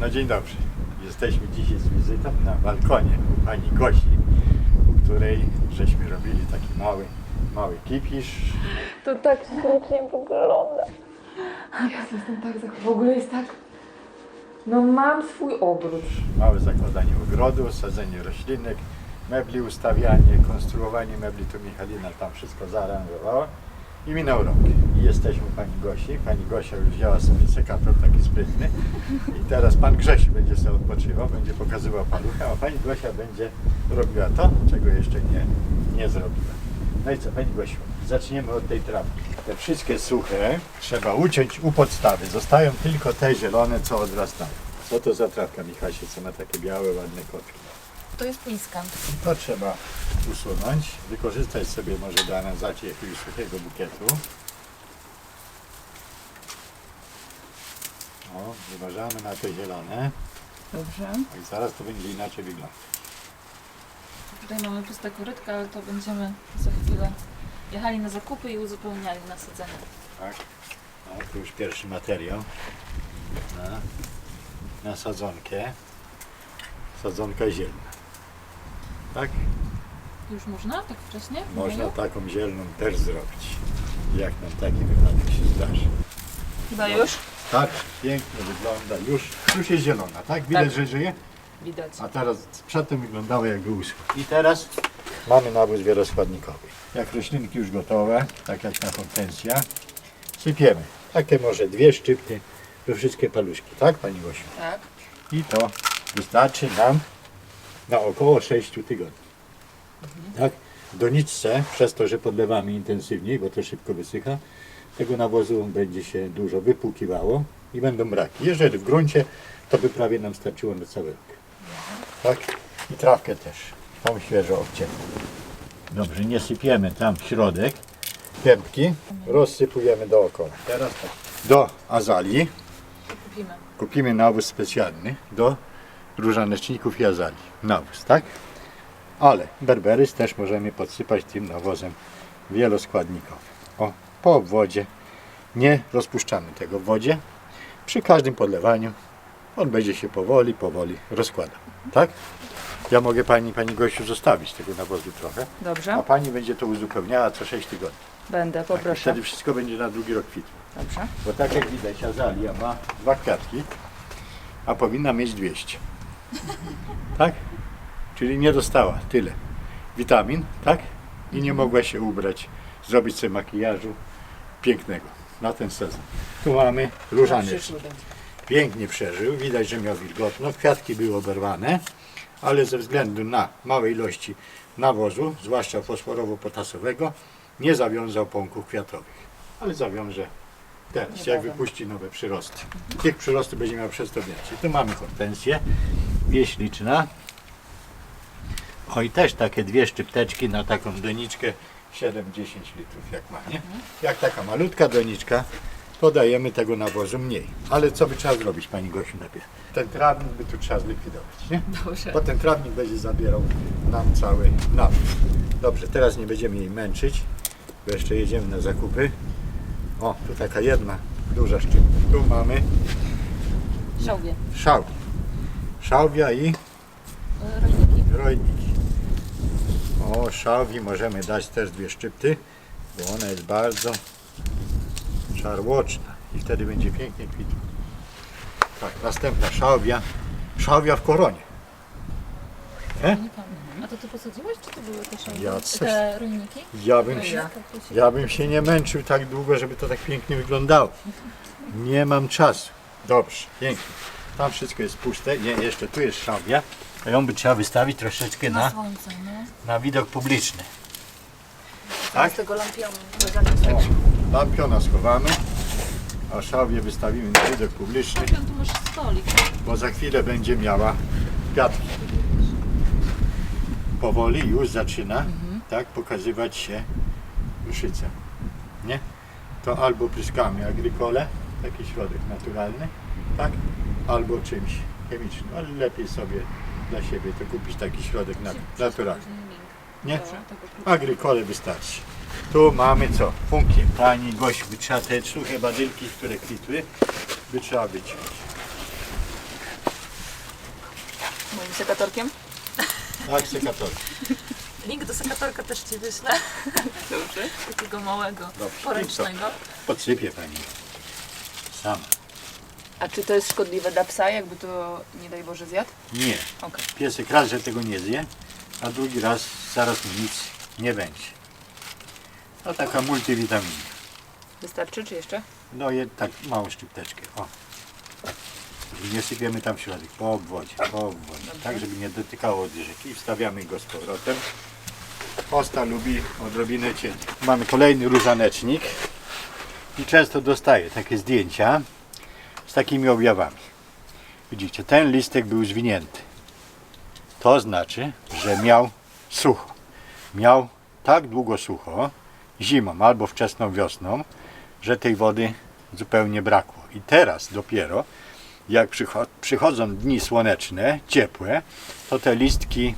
No dzień dobry. Jesteśmy dzisiaj z wizytą na balkonie u pani Gosi, u której żeśmy robili taki mały, mały kipisz. To tak pięknie wygląda. Ja jestem tak zach- W ogóle jest tak. No mam swój ogród. Małe zakładanie ogrodu, sadzenie roślinek, mebli ustawianie, konstruowanie mebli, tu Michalina tam wszystko zaaranżowała. I minął rok. I jesteśmy u pani Gosi. Pani Gosia już wzięła sobie sekator taki sprytny. I teraz pan Grzesiu będzie sobie odpoczywał, będzie pokazywał paluchę, a pani Gosia będzie robiła to, czego jeszcze nie, nie zrobiła. No i co, pani Gosiu, zaczniemy od tej trawki. Te wszystkie suche trzeba uciąć u podstawy. Zostają tylko te zielone, co odrastają. Co to za trawka, Michasie, co ma takie białe, ładne kotki? To jest pliska. To trzeba usunąć, wykorzystać sobie może do aranżacji jakiegoś suchego bukietu. O, uważamy na te zielone. Dobrze. I zaraz to będzie inaczej wyglądać. Tutaj mamy puste korytka, ale to będziemy za chwilę jechali na zakupy i uzupełniali nasadzenie. Tak? No, tu już pierwszy materiał na, na sadzonkę. Sadzonka zielna. Tak? Już można? Tak wcześnie? Można maju? taką zielną też zrobić. Jak nam taki wypadek się zdarzy. Chyba już? Tak, pięknie wygląda. Już, już jest zielona, tak? Widać, Tak. że żyje? Widać. A teraz przedtem wyglądało jakby uschło. I teraz mamy nawóz wieloskładnikowy. Jak roślinki już gotowe, tak jak na hortensja, sypiemy. Takie może dwie szczypty we wszystkie paluszki, tak Pani Gosiu? Tak. I to wystarczy nam na około 6 tygodni. Tak? W doniczce, przez to, że podlewamy intensywniej, bo to szybko wysycha, tego nawozu będzie się dużo wypłukiwało i będą braki. Jeżeli w gruncie, to by prawie nam starczyło na cały rok. Tak? I trawkę też. Tą świeżo obciętą. Dobrze, nie sypiemy tam w środek kępki, rozsypujemy dookoła. Teraz tak. Do azalii Kupimy. kupimy nawóz specjalny do różaneczników i azalii. Nawóz, tak? Ale berberys też możemy podsypać tym nawozem wieloskładnikowym. O, po obwodzie. Nie rozpuszczamy tego w wodzie. Przy każdym podlewaniu on będzie się powoli, powoli rozkładał. Tak? Ja mogę pani, pani Gosiu zostawić tego nawozu trochę, a Dobrze. pani będzie to uzupełniała co 6 tygodni. Będę, Tak, poproszę. wtedy wszystko będzie na drugi rok kwitło. Dobrze. Bo tak jak widać, azalia ma dwa kwiatki, a powinna mieć 200. Tak? Czyli nie dostała tyle witamin, tak? I nie mogła się ubrać, zrobić sobie makijażu pięknego na ten sezon. Tu mamy różaniec. Pięknie przeżył, widać, że miał wilgotno, kwiatki były oberwane, ale ze względu na małe ilości nawozu, zwłaszcza fosforowo-potasowego, nie zawiązał pąków kwiatowych. Ale zawiąże teraz, jak Niebawem. wypuści nowe przyrosty. Tych przyrostów będzie miał przez to więcej. Tu mamy hortensję, wieśliczna. O i też takie dwie szczypteczki na taką doniczkę 7-10 litrów jak ma, nie? Jak taka malutka doniczka, to dajemy tego nawozu mniej. Ale co by trzeba zrobić, Pani Gosiu, najpierw? Ten trawnik by tu trzeba zlikwidować, nie? Dobrze. Bo ten trawnik będzie zabierał nam cały nawóz. Dobrze, teraz nie będziemy jej męczyć, bo jeszcze jedziemy na zakupy. O, tu taka jedna duża szczypta. Tu mamy Żałwie. szałwi. Szałwia i Rośniki. rojniki. O, szałwi możemy dać też dwie szczypty, bo ona jest bardzo czarłoczna i wtedy będzie pięknie kwitła. Tak, następna szałwia. Szałwia w koronie. Nie? A to ty posadziłeś, czy to były te szałwie? Ja coś- Te rojniki? Ja bym, się, Ja. kaktusy? ja bym się nie męczył tak długo, żeby to tak pięknie wyglądało. Nie mam czasu. Dobrze, pięknie. Tam wszystko jest puste. Nie, jeszcze tu jest szałwia. A ją by trzeba wystawić troszeczkę Na na, słońce, no. na widok publiczny. Tak? Z tego lampionu. O, lampiona schowamy, a szałwię wystawimy na widok publiczny, Lampion tu masz stolik. bo za chwilę będzie miała kwiatki. Powoli już zaczyna tak pokazywać się ruszyca. Nie? To albo pryskamy agrykole, taki środek naturalny, tak? Albo czymś chemicznym, ale lepiej sobie dla siebie to kupić taki środek nat- naturalny. Nie? Agrykole wystarczy. Tu mamy co? Funkie. Pani by trzeba te suche badylki, które kwitły, by trzeba wyciąć. moim sekatorkiem? Tak, sekator. Link do sekatorka też Ci wyślę. Dobrze. Takiego małego, Dobrze. poręcznego. Podsypie pani. Sama. A czy to jest szkodliwe dla psa, jakby to nie daj Boże zjadł? Nie. Okej. Piesek raz, że tego nie zje, a drugi raz zaraz mu nic nie będzie. To taka multivitamina. Wystarczy, czy jeszcze? No je tak małą szczypteczkę. O. I nie sypiemy tam w środek, po obwodzie, po obwodzie. Tak, żeby nie dotykało dyżek. I wstawiamy go z powrotem. Osta lubi odrobinę cień. Mamy kolejny różanecznik. I często dostaję takie zdjęcia z takimi objawami. Widzicie, ten listek był zwinięty. To znaczy, że miał sucho. Miał tak długo sucho, zimą albo wczesną wiosną, że tej wody zupełnie brakło. I teraz dopiero, jak przycho- przychodzą dni słoneczne, ciepłe, to te listki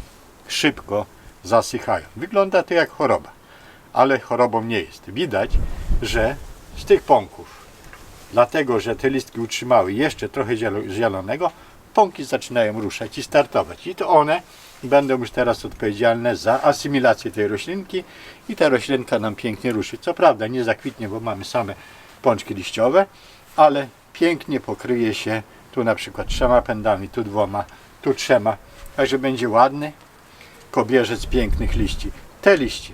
szybko zasychają. Wygląda to jak choroba, ale chorobą nie jest. Widać, że z tych pąków, dlatego że te listki utrzymały jeszcze trochę zielo- zielonego, pąki zaczynają ruszać i startować. I to one będą już teraz odpowiedzialne za asymilację tej roślinki i ta roślinka nam pięknie ruszy. Co prawda nie zakwitnie, bo mamy same pączki liściowe, ale pięknie pokryje się tu na przykład trzema pędami, tu dwoma, tu trzema. Także będzie ładny kobierzec pięknych liści. Te liście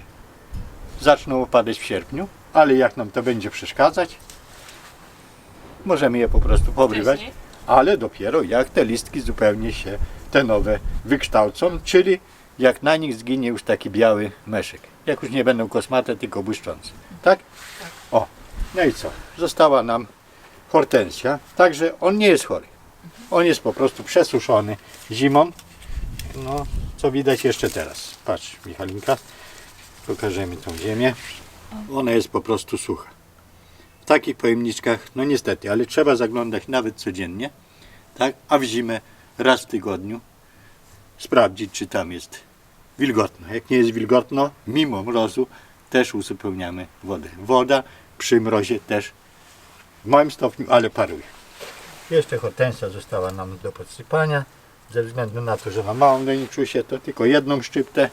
zaczną opadać w sierpniu, ale jak nam to będzie przeszkadzać, możemy je po prostu pobrywać Wcześniej. ale dopiero jak te listki zupełnie się, te nowe, wykształcą, czyli jak na nich zginie już taki biały meszek. Jak już nie będą kosmate, tylko błyszczące. Tak? O, no i co? Została nam hortensja, także on nie jest chory. On jest po prostu przesuszony zimą. No, co widać jeszcze teraz. Patrz, Michalinka, pokażemy tą ziemię. Ona jest po prostu sucha. W takich pojemniczkach, no niestety, ale trzeba zaglądać nawet codziennie, tak? A w zimę raz w tygodniu sprawdzić, czy tam jest wilgotno. Jak nie jest wilgotno, mimo mrozu też uzupełniamy wodę. Woda przy mrozie też w małym stopniu, ale paruje. Jeszcze hortensja została nam do podsypania. Ze względu na to, że ma małą doniczusię, to tylko jedną szczyptę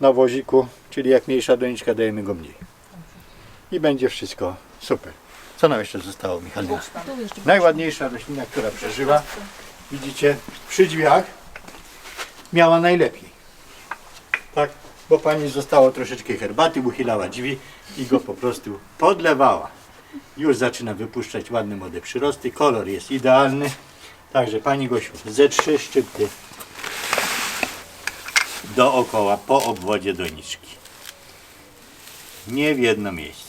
na woziku, czyli jak mniejsza doniczka, dajemy go mniej. I będzie wszystko super. Co nam jeszcze zostało, Michalina? Najładniejsza roślina, która przeżyła, widzicie, przy drzwiach miała najlepiej. Tak, bo pani zostało troszeczkę herbaty, uchylała drzwi i go po prostu podlewała. Już zaczyna wypuszczać ładne młode przyrosty, kolor jest idealny. Także pani Gosiu, ze trzy szczypty dookoła po obwodzie doniczki. Nie w jedno miejsce.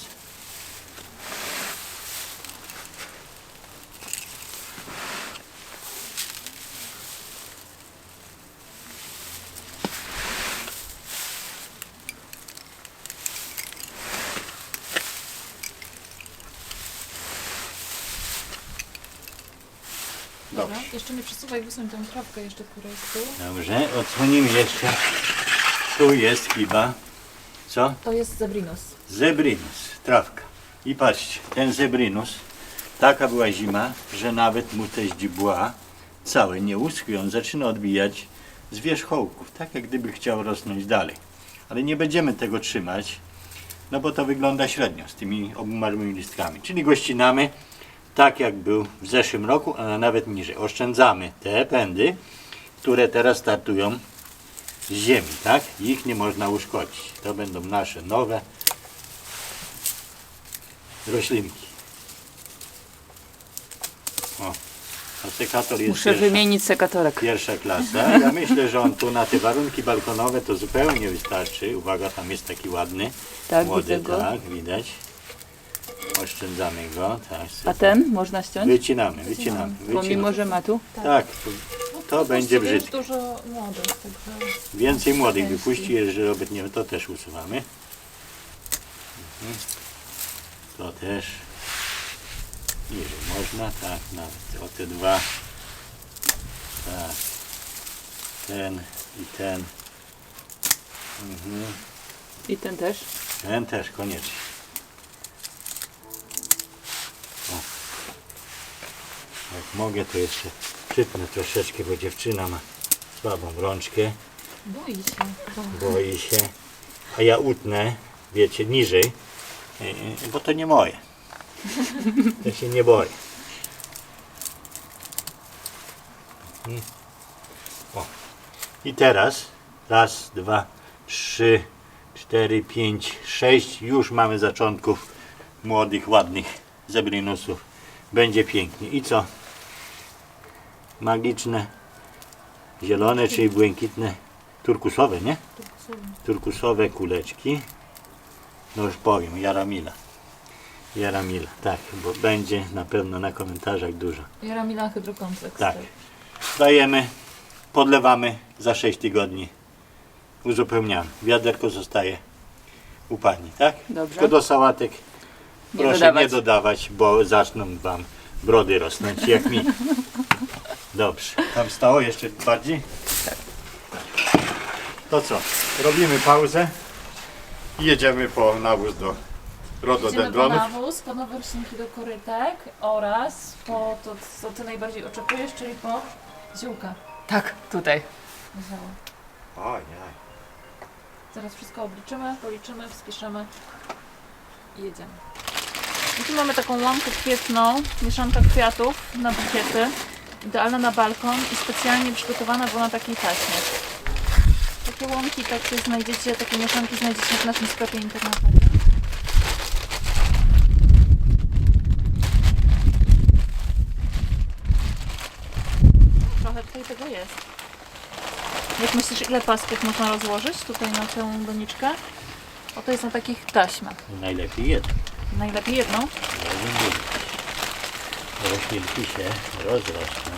Dobra, Dobrze. jeszcze nie przesuwaj, wysuń tą trawkę jeszcze, która jest tu. Dobrze, odsłonimy jeszcze. Tu jest chyba, co? To jest Zebrinus. Zebrinus, trawka. I patrzcie, ten zebrinus, taka była zima, że nawet mu te źdźbła całe nie uschły. On zaczyna odbijać z wierzchołków, tak jak gdyby chciał rosnąć dalej. Ale nie będziemy tego trzymać, no bo to wygląda średnio z tymi obumarłymi listkami. Czyli go ścinamy tak jak był w zeszłym roku, a nawet niżej. Oszczędzamy te pędy, które teraz startują z ziemi, tak? Ich nie można uszkodzić. To będą nasze nowe roślinki. O, a sekator jest Muszę pierwsza, wymienić sekatorek. pierwsza klasa. Ja myślę, że on tu na te warunki balkonowe to zupełnie wystarczy. Uwaga, tam jest taki ładny, Tak, młody, widzę go. tak, widać. Oszczędzamy go, tak. A ten można ściąć? Wycinamy, wycinamy, Pomimo, wycinamy. że ma tu? Tak, to, to będzie Właściwie brzydkie. jest dużo młodych, także... Więcej młodych wypuści, jeżeli obetniemy, to też usuwamy. Mhm. To też. Jeżeli można, tak, nawet o te dwa. Tak. Ten i ten. Mhm. I ten też? Ten też koniecznie. O. Jak mogę, to jeszcze czytnę troszeczkę, bo dziewczyna ma słabą rączkę, Boi się. boi się, a ja utnę, wiecie, niżej, yy, bo to nie moje. Ja się nie boję. Mm. O. I teraz raz, dwa, trzy, cztery, pięć, sześć. Już mamy zaczątków młodych, ładnych zebrinusów. Będzie pięknie. I co? Magiczne, zielone, czyli błękitne, turkusowe, nie? Turkusowe kuleczki. No już powiem, Jaramila. Jaramila, tak, bo będzie na pewno na komentarzach dużo. Jaramila hydrokompleks. Tak. Dajemy, podlewamy za 6 tygodni. Uzupełniamy. Wiaderko zostaje u pani, tak? Dobrze. Tylko do sałatek Nie proszę dodawać. nie dodawać, bo zaczną wam brody rosnąć jak mi. Dobrze. Tam stało jeszcze bardziej? To co? Robimy pauzę i jedziemy po nawóz do Idziemy po rododendronów. nawóz, po nowe roślinki do korytek oraz po to, co ty najbardziej oczekujesz, czyli po ziółka. Tak, tutaj. Zioło. Ojej. Zaraz wszystko obliczymy, policzymy, wspiszemy i jedziemy. I tu mamy taką łąkę kwietną, mieszanka kwiatów na bukiety. Idealna na balkon i specjalnie przygotowana była na takiej taśmie. Takie łąki takie znajdziecie, takie mieszanki znajdziecie w naszym sklepie internetowym. Trochę tutaj tego jest. Jak myślisz, ile pasków można rozłożyć tutaj na tę doniczkę? O, to jest na takich taśmach. Najlepiej jedno. Najlepiej jedną. Roślinki się rozrosną.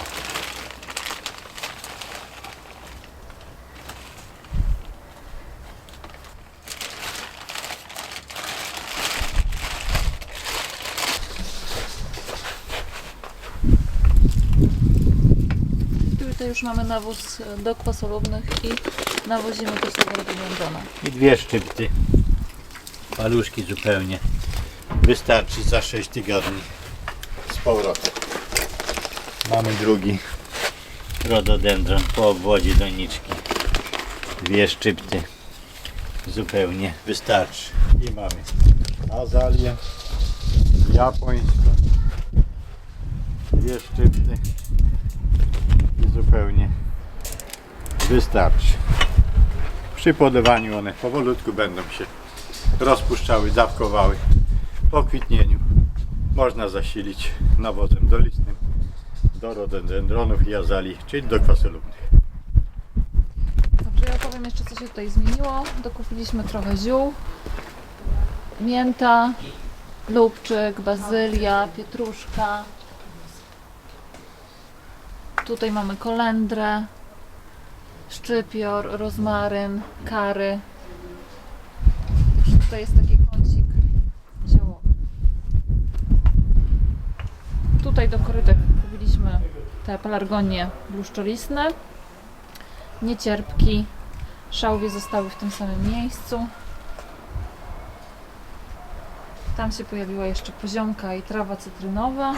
Tutaj już mamy nawóz do kwasolubnych i nawozimy też tego rododendrona. I dwie szczypty. Paluszki zupełnie. Wystarczy za 6 tygodni. Z powrotem. Mamy drugi rododendron po obwodzie doniczki. Dwie szczypty. Zupełnie wystarczy. I mamy azalię japońską. Dwie szczypty. I zupełnie wystarczy. Przy podlewaniu one powolutku będą się rozpuszczały, dawkowały. Po kwitnieniu można zasilić nawozem dolistnym do rododendronów i azalii, czyli do kwasolubnych. Dobrze, ja opowiem jeszcze co się tutaj zmieniło. Dokupiliśmy trochę ziół, mięta, lubczyk, bazylia, pietruszka. Tutaj mamy kolendrę, szczypior, rozmaryn, kary. Tutaj jest taki Tutaj do korytek kupiliśmy te pelargonie bluszczolistne niecierpki. Szałwie zostały w tym samym miejscu. Tam się pojawiła jeszcze poziomka i trawa cytrynowa.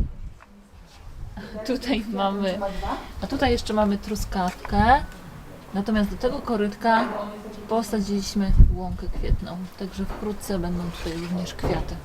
Tutaj mamy, a tutaj jeszcze mamy truskawkę. Natomiast do tego korytka posadziliśmy łąkę kwietną. Także wkrótce będą tutaj również kwiaty.